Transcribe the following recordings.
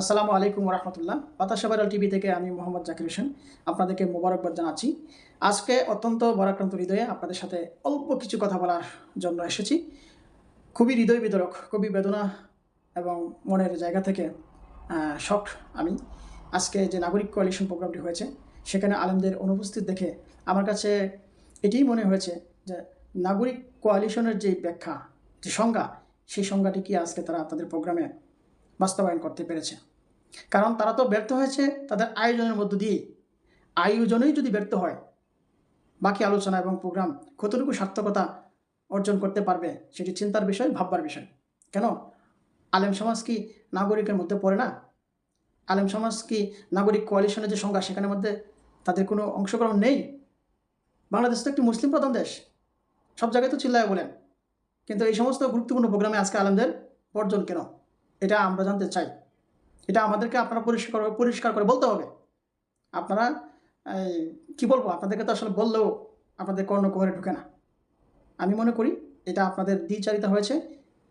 আসসালামু আলাইকুম রহমতুল্লাহ বাতাসা ভাইরাল টিভি থেকে আমি মোহাম্মদ জাকির হোসেন আপনাদেরকে মোবারকবাদ জানাচ্ছি। আজকে অত্যন্ত বরাক্রান্ত হৃদয়ে আপনাদের সাথে অল্প কিছু কথা বলার জন্য এসেছি। খুবই হৃদয় বিতরক, খুবই বেদনা এবং মনের জায়গা থেকে শখ আমি। আজকে যে নাগরিক কোয়ালিশন প্রোগ্রামটি হয়েছে, সেখানে আলেমদের অনুপস্থিত দেখে আমার কাছে এটিই মনে হয়েছে যে নাগরিক কোয়ালিশনের যে ব্যাখ্যা, যে সংজ্ঞা, সেই সংজ্ঞাটি কি আজকে তারা তাদের প্রোগ্রামে বাস্তবায়ন করতে পেরেছে। কারণ তারা তো ব্যর্থ হয়েছে তাদের আয়োজনের মধ্য দিয়ে আয়োজনেই যদি ব্যর্থ হয়, বাকি আলোচনা এবং প্রোগ্রাম কতটুকু সার্থকতা অর্জন করতে পারবে সেটি চিন্তার বিষয়, ভাববার বিষয়। কেন? আলেম সমাজ কি নাগরিকের মধ্যে পড়ে না? আলেম সমাজ কি নাগরিক কোয়ালিশনের যে সংজ্ঞা সেখানের মধ্যে তাদের কোনো অংশগ্রহণ নেই? বাংলাদেশ তো একটি মুসলিম প্রধান দেশ। সব জায়গায় তো চিল্লায় বলেন। কিন্তু এই সমস্ত গুরুত্বপূর্ণ প্রোগ্রামে আজকে আলেমদের বর্জন কেন? এটা আমরা জানতে চাই। এটা আমাদেরকে আপনারা পরিষ্কার পরিষ্কার করে বলতে হবে। আপনারা কি বলব? আপনাদেরকে তো আসলে বললেও আপনাদের কর্ণকুমারে ঢুকে না। আমি মনে করি এটা আপনাদের দ্বিচারিতা হয়েছে।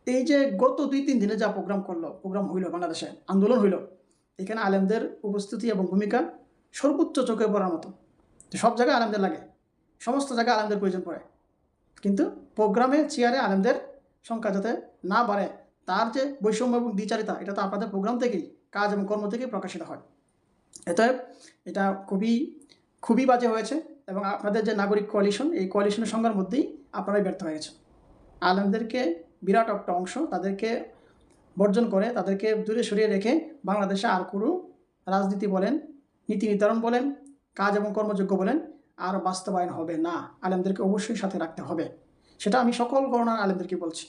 এই যে গত দুই, তিন দিনে যা প্রোগ্রাম করল, প্রোগ্রাম হইল বাংলাদেশে, আন্দোলন হইল, এখানে আলেমদের উপস্থিতি এবং ভূমিকা সর্বোচ্চ চোখে পড়ার মতো। সব জায়গায় আলেমদের লাগে, সমস্ত জায়গায় আলেমদের প্রয়োজন পড়ে। কিন্তু প্রোগ্রামে, চেয়ারে আলেমদের সংখ্যা যাতে না বাড়ে তার যে বৈষম্য এবং দ্বিচারিতা, এটা তো আপনাদের প্রোগ্রাম থেকেই, কাজ এবং কর্ম থেকেই প্রকাশিত হয়। এতে এটা খুবই খুবই বাজে হয়েছে এবং আপনাদের যে নাগরিক কোয়ালিশন এই কোয়ালিশনের সংখ্যার মধ্যেই আপনারাই ব্যর্থ হয়ে গেছেন। আলেমদেরকে বিরাট একটা অংশ, তাদেরকে বর্জন করে, তাদেরকে দূরে সরিয়ে রেখে বাংলাদেশে আর কোনো রাজনীতি বলেন, নীতি নির্ধারণ বলেন, কাজ এবং কর্মযোগ্য বলেন, আর বাস্তবায়ন হবে না। আলেমদেরকে অবশ্যই সাথে রাখতে হবে। সেটা আমি সকল গণনার আলেমদেরকে বলছি।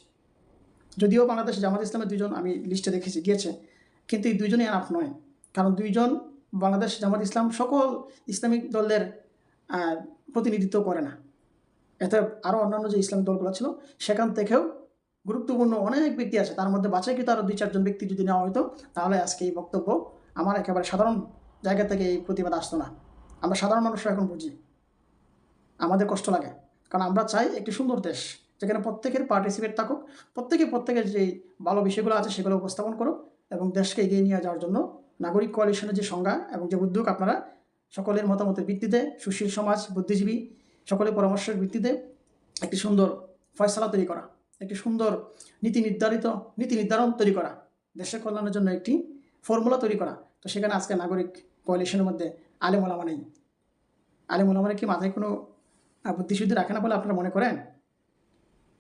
যদিও বাংলাদেশ জামাত ইসলামের দুজন আমি লিস্টে দেখেছি, গিয়েছে। কিন্তু এই দুইজনই আপ নয়। কারণ দুইজন বাংলাদেশ জামাত ইসলাম সকল ইসলামিক দলের প্রতিনিধিত্ব করে না। এতে আরও অন্যান্য যে ইসলামিক দলগুলো ছিল, সেখান থেকেও গুরুত্বপূর্ণ অনেক ব্যক্তি আছে। তার মধ্যে বাছাইকৃত আরও দুই, চারজন ব্যক্তি যদি নেওয়া হতো তাহলে আজকে এই বক্তব্য আমার একেবারে সাধারণ জায়গা থেকে এই প্রতিবাদ আসতো না। আমরা সাধারণ মানুষরা এখন বুঝি। আমাদের কষ্ট লাগে। কারণ আমরা চাই একটি সুন্দর দেশ। যেখানে প্রত্যেকের পার্টিসিপেট থাকুক। প্রত্যেকে প্রত্যেকের যে ভালো বিষয়গুলো আছে সেগুলো উপস্থাপন করুক এবং দেশকে এগিয়ে নিয়ে যাওয়ার জন্য নাগরিক কোয়ালিশনের যে সংজ্ঞা এবং যে উদ্যোগ আপনারা সকলের মতামতের ভিত্তিতে, সুশীল সমাজ, বুদ্ধিজীবী, সকলের পরামর্শের ভিত্তিতে একটি সুন্দর ফয়সালা তৈরি করা, একটি সুন্দর নীতি নির্ধারিত, নীতি নির্ধারণ তৈরি করা, দেশের কল্যাণের জন্য একটি ফর্মুলা তৈরি করা। তো সেখানে আজকে নাগরিক কোয়ালিশনের মধ্যে আলেম ওলামা নেই। আলেম কি মাথায় কোনো বুদ্ধিশুদ্ধি রাখে না বলে আপনারা মনে করেন?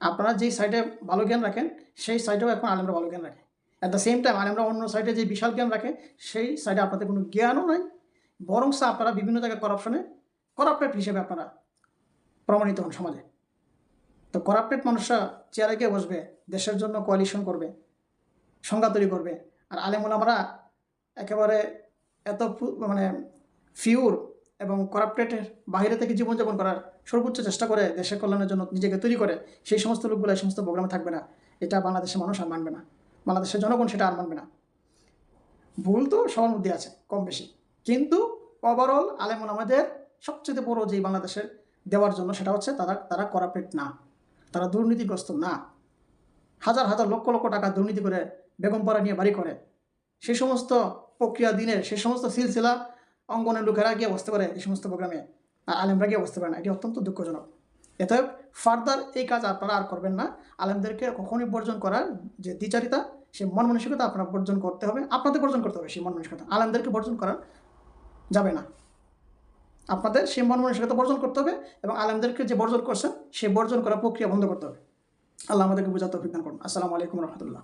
আপনারা যেই সাইডে ভালো জ্ঞান রাখেন, সেই সাইডেও এখন আলেমরা ভালো জ্ঞান রাখে। অ্যাট দ্য সেম টাইম আলেমরা অন্য সাইডে যে বিশাল জ্ঞান রাখে, সেই সাইডে আপনাদের কোনো জ্ঞানও নাই বরং আপনারা বিভিন্ন জায়গায় করাপশনে করাপ্টেড হিসেবে আপনারা প্রমাণিত হন সমাজে। তো করাপ্টেড মানুষরা চেয়ারে গিয়ে বসবে, দেশের জন্য কোয়ালিশন করবে, সংজ্ঞা তৈরি করবে। আর আলেমুলামারা একেবারে এত মানে ফিউর এবং করাপ্টেডের বাইরে থেকে জীবনযাপন করার সর্বোচ্চ চেষ্টা করে দেশের কল্যাণের জন্য নিজেকে তৈরি করে সেই সমস্ত লোকগুলো এই সমস্ত প্রোগ্রামে থাকবে না। এটা বাংলাদেশের মানুষ আর মানবে না। বাংলাদেশের জনগণ সেটা আর মানবে না। ভুল তো সবার মধ্যে আছে, কম বেশি। কিন্তু ওভারঅল আলেমন আমাদের সবচেয়ে বড় যেই বাংলাদেশের দেওয়ার জন্য সেটা হচ্ছে তারা তারা করাপ্টেড না। তারা দুর্নীতিগ্রস্ত না। হাজার হাজার লক্ষ লক্ষ টাকা দুর্নীতি করে বেগম বেগমপাড়া নিয়ে বাড়ি করে। সেই সমস্ত প্রক্রিয়া দিনের সেই সমস্ত সিলসিলা অঙ্গনের লোকেরা গিয়ে বসতে পারে এই সমস্ত প্রোগ্রামে আর আলেমরা গিয়ে বসতে পারে না। এটি অত্যন্ত দুঃখজনক। এতে ফার্দার এই কাজ আপনারা আর করবেন না। আলেমদেরকে কখনই বর্জন করার যে দ্বিচারিতা, সে মন মানসিকতা আপনারা বর্জন করতে হবে। আপনাদের বর্জন করতে হবে সেই মন মানসিকতা। আলেমদেরকে বর্জন করা যাবে না। আপনাদের সেই মন মানসিকতা বর্জন করতে হবে এবং আলেমদেরকে যে বর্জন করছেন সেই বর্জন করার প্রক্রিয়া বন্ধ করতে হবে। আল্লাহ আমাদেরকে বোঝাতে অভিজ্ঞান করুন। আসসালামু আলাইকুম রহমতুল্লাহ।